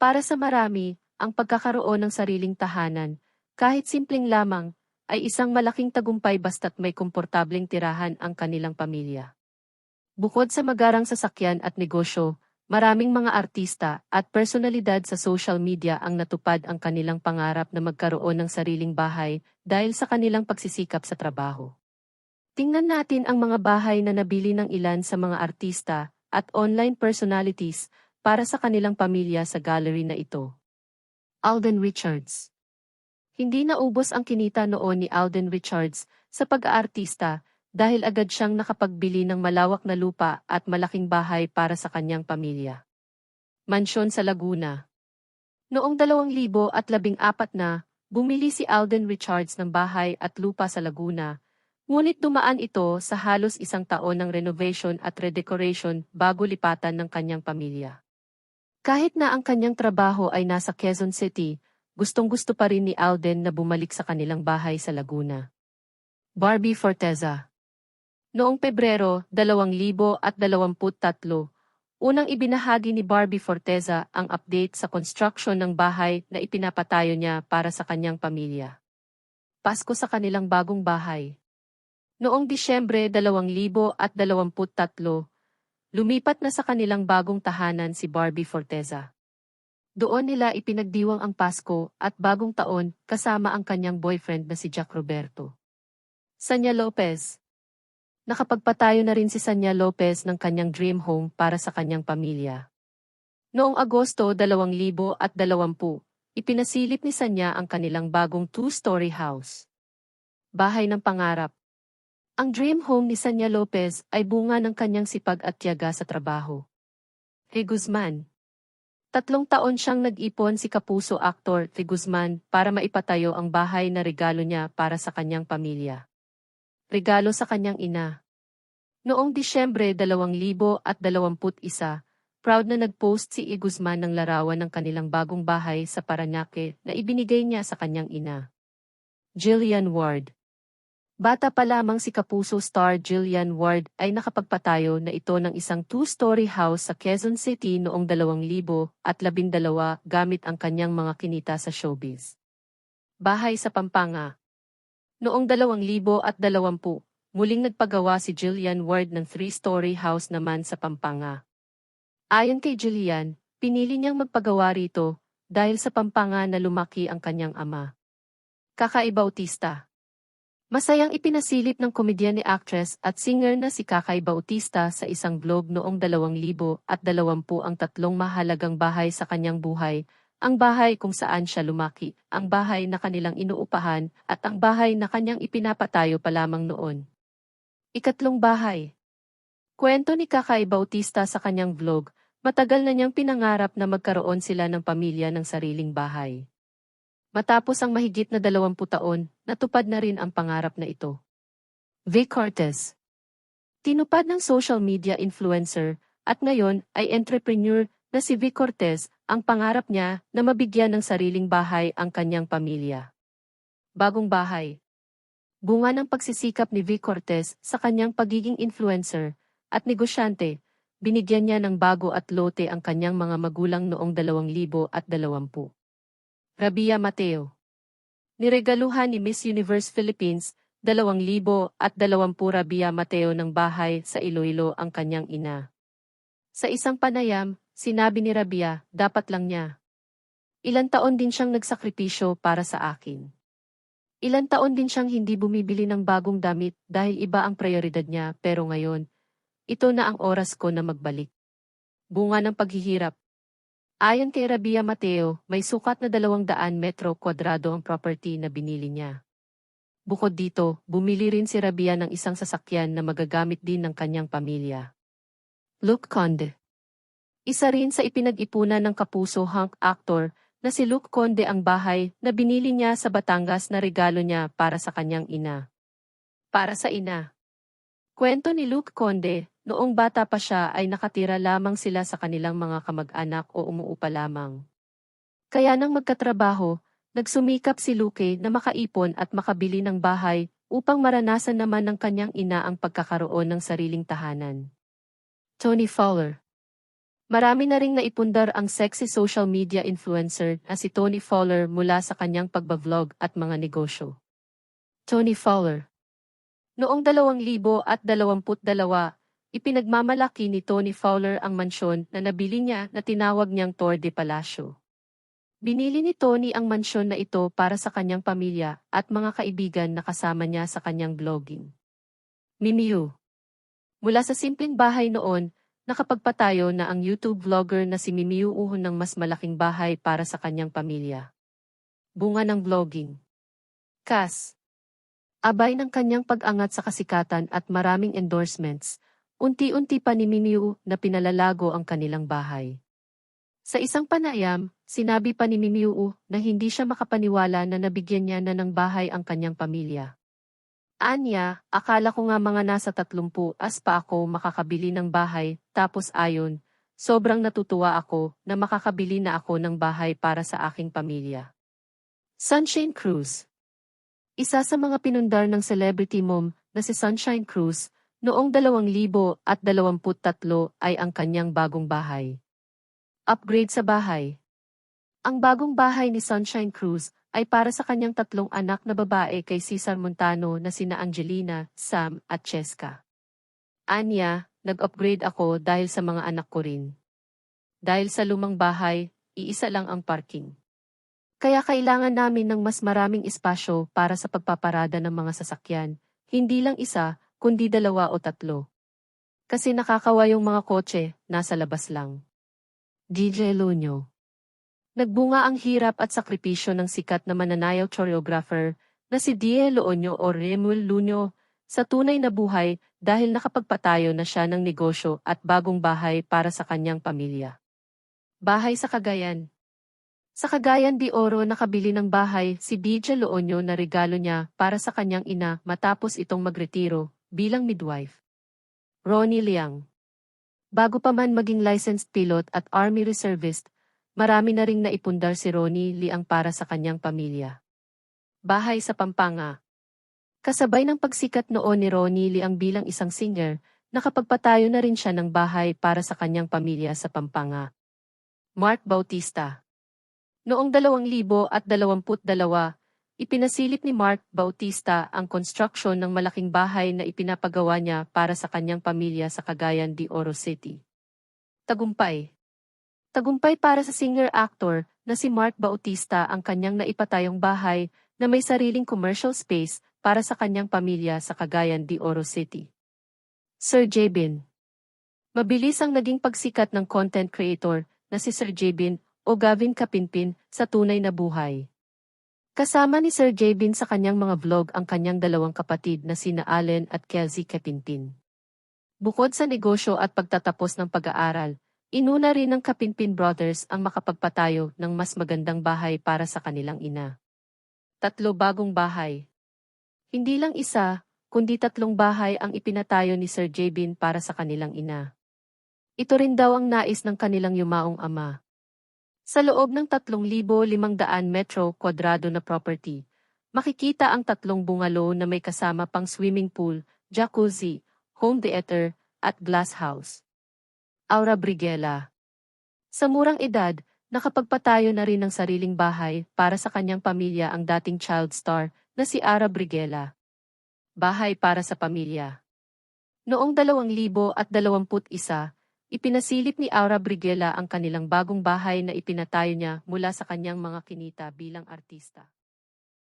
Para sa marami, ang pagkakaroon ng sariling tahanan, kahit simpleng lamang, ay isang malaking tagumpay basta't may komportableng tirahan ang kanilang pamilya. Bukod sa magarang sasakyan at negosyo, maraming mga artista at personalidad sa social media ang natupad ang kanilang pangarap na magkaroon ng sariling bahay dahil sa kanilang pagsisikap sa trabaho. Tingnan natin ang mga bahay na nabili ng ilan sa mga artista at online personalities para sa kanilang pamilya sa gallery na ito. Alden Richards Hindi naubos ang kinita noon ni Alden Richards sa pag-aartista dahil agad siyang nakapagbili ng malawak na lupa at malaking bahay para sa kanyang pamilya. Mansyon sa Laguna Noong 2014 na, bumili si Alden Richards ng bahay at lupa sa Laguna, ngunit dumaan ito sa halos isang taon ng renovation at redecoration bago lipatan ng kanyang pamilya. Kahit na ang kanyang trabaho ay nasa Quezon City, gustong-gusto pa rin ni Alden na bumalik sa kanilang bahay sa Laguna. Barbie Forteza Noong Pebrero 2023, unang ibinahagi ni Barbie Forteza ang update sa construction ng bahay na ipinapatayo niya para sa kanyang pamilya. Pasko sa kanilang bagong bahay. Noong Disyembre 2023, lumipat na sa kanilang bagong tahanan si Barbie Forteza. Doon nila ipinagdiwang ang Pasko at bagong taon kasama ang kanyang boyfriend na si Jack Roberto. Sanya Lopez, nakapagpatayo na rin si Sanya Lopez ng kanyang dream home para sa kanyang pamilya. Noong Agosto 2020, ipinasilip ni Sanya ang kanilang bagong two-story house. Bahay ng pangarap. Ang dream home ni Sanya Lopez ay bunga ng kanyang sipag at tiyaga sa trabaho. Hey Guzman Tatlong taon siyang nag-ipon si kapuso actor T. Guzman para maipatayo ang bahay na regalo niya para sa kanyang pamilya regalo sa kanyang ina. Noong Disyembre 2021, proud na nag-post si E. Guzman ng larawan ng kanilang bagong bahay sa Paranaque na ibinigay niya sa kanyang ina. Jillian Ward Bata pa lamang si Kapuso star Jillian Ward ay nakapagpatayo na ito ng isang two-story house sa Quezon City noong 2012 gamit ang kanyang mga kinita sa showbiz. Bahay sa Pampanga Noong 2020, muling nagpagawa si Jillian Ward ng three-story house naman sa Pampanga. Ayon kay Jillian, pinili niyang magpagawa rito dahil sa Pampanga na lumaki ang kanyang ama. Kakay Bautista Masayang ipinasilip ng komedyan ni actress at singer na si Kakay Bautista sa isang blog noong 2020 ang tatlong mahalagang bahay sa kanyang buhay ang bahay kung saan siya lumaki, ang bahay na kanilang inuupahan, at ang bahay na kanyang ipinapatayo pa lamang noon. Ikatlong bahay. Kwento ni Kakay Bautista sa kanyang vlog, matagal na niyang pinangarap na magkaroon sila ng pamilya ng sariling bahay. Matapos ang mahigit na 20 taon, natupad na rin ang pangarap na ito. Vic Cortez Tinupad ng social media influencer, at ngayon ay entrepreneur na si Vic Cortez, ang pangarap niya na mabigyan ng sariling bahay ang kanyang pamilya. Bagong bahay. Bunga ng pagsisikap ni Vic Cortez sa kanyang pagiging influencer at negosyante, binigyan niya ng bago at lote ang kanyang mga magulang noong 2020. Rabia Mateo Niregaluhan ni Miss Universe Philippines 2020 Rabia Mateo ng bahay sa Iloilo ang kanyang ina. Sa isang panayam, Sinabi ni Rabia, dapat lang niya. Ilan taon din siyang nagsakripisyo para sa akin. Ilan taon din siyang hindi bumibili ng bagong damit dahil iba ang prioridad niya pero ngayon, ito na ang oras ko na magbalik. Bunga ng paghihirap. Ayon kay Rabia Mateo, may sukat na 200 metro kwadrado ang property na binili niya. Bukod dito, bumili rin si Rabia ng isang sasakyan na magagamit din ng kanyang pamilya. Luke Conde isa rin sa ipinag-ipunan ng kapuso hunk actor na si Luke Conde ang bahay na binili niya sa Batangas na regalo niya para sa kanyang ina. Para sa ina. Kwento ni Luke Conde, noong bata pa siya ay nakatira lamang sila sa kanilang mga kamag-anak o umuupa lamang. Kaya nang magkatrabaho, nagsumikap si Luke na makaipon at makabili ng bahay upang maranasan naman ng kanyang ina ang pagkakaroon ng sariling tahanan. Tony Fowler Marami na ring naipundar ang sexy social media influencer na si Tony Fowler mula sa kanyang pagbavlog at mga negosyo. Tony Fowler Noong 2022, ipinagmamalaki ni Tony Fowler ang mansyon na nabili niya na tinawag niyang Tor de Palacio. Binili ni Tony ang mansyon na ito para sa kanyang pamilya at mga kaibigan na kasama niya sa kanyang blogging. Mimiu Mula sa simpleng bahay noon, nakapagpatayo na ang YouTube vlogger na si Mimiu uhon ng mas malaking bahay para sa kanyang pamilya. Bunga ng vlogging. Kas. Abay ng kanyang pag-angat sa kasikatan at maraming endorsements, unti-unti pa ni Mimiu na pinalalago ang kanilang bahay. Sa isang panayam, sinabi pa ni Mimiu na hindi siya makapaniwala na nabigyan niya na ng bahay ang kanyang pamilya. Anya, akala ko nga mga nasa 30 as pa ako makakabili ng bahay, tapos ayon, sobrang natutuwa ako na makakabili na ako ng bahay para sa aking pamilya. Sunshine Cruz Isa sa mga pinundar ng celebrity mom na si Sunshine Cruz, noong 2023 ay ang kanyang bagong bahay. Upgrade sa bahay. Ang bagong bahay ni Sunshine Cruz ay para sa kanyang tatlong anak na babae kay Cesar Montano na sina Angelina, Sam at Cheska. Anya, nag-upgrade ako dahil sa mga anak ko rin. Dahil sa lumang bahay, iisa lang ang parking. Kaya kailangan namin ng mas maraming espasyo para sa pagpaparada ng mga sasakyan, hindi lang isa, kundi dalawa o tatlo. Kasi nakakawa yung mga kotse, nasa labas lang. DJ Lunyo. Nagbunga ang hirap at sakripisyo ng sikat na mananayaw choreographer na si Die Loonyo o Remuel Lunyo sa tunay na buhay dahil nakapagpatayo na siya ng negosyo at bagong bahay para sa kanyang pamilya. Bahay sa Cagayan Sa Cagayan de Oro nakabili ng bahay si DJ Loonyo na regalo niya para sa kanyang ina matapos itong magretiro bilang midwife. Ronnie Liang Bago pa man maging licensed pilot at Army Reservist, marami na ring naipundar si Ronnie Liang para sa kanyang pamilya. Bahay sa Pampanga Kasabay ng pagsikat noon ni Ronnie Liang bilang isang singer, nakapagpatayo na rin siya ng bahay para sa kanyang pamilya sa Pampanga. Mark Bautista Noong 2022, Ipinasilip ni Mark Bautista ang construction ng malaking bahay na ipinapagawa niya para sa kanyang pamilya sa Cagayan de Oro City. Tagumpay Tagumpay para sa singer-actor na si Mark Bautista ang kanyang naipatayong bahay na may sariling commercial space para sa kanyang pamilya sa Cagayan de Oro City. Sir Jabin Mabilis ang naging pagsikat ng content creator na si Sir Jabin o Gavin Kapinpin sa tunay na buhay. Kasama ni Sir Jabin sa kanyang mga vlog ang kanyang dalawang kapatid na sina Allen at Kelsey Kapinpin. Bukod sa negosyo at pagtatapos ng pag-aaral, inuna rin ng Kapinpin Brothers ang makapagpatayo ng mas magandang bahay para sa kanilang ina. Tatlo bagong bahay. Hindi lang isa, kundi tatlong bahay ang ipinatayo ni Sir Jabin para sa kanilang ina. Ito rin daw ang nais ng kanilang yumaong ama. Sa loob ng 3,500 metro kwadrado na property, makikita ang tatlong bungalow na may kasama pang swimming pool, jacuzzi, home theater, at glass house. Aura Brigela Sa murang edad, nakapagpatayo na rin ng sariling bahay para sa kanyang pamilya ang dating child star na si Ara Brigela. Bahay para sa pamilya. Noong 2021, Ipinasilip ni Aura Brigela ang kanilang bagong bahay na ipinatayo niya mula sa kanyang mga kinita bilang artista.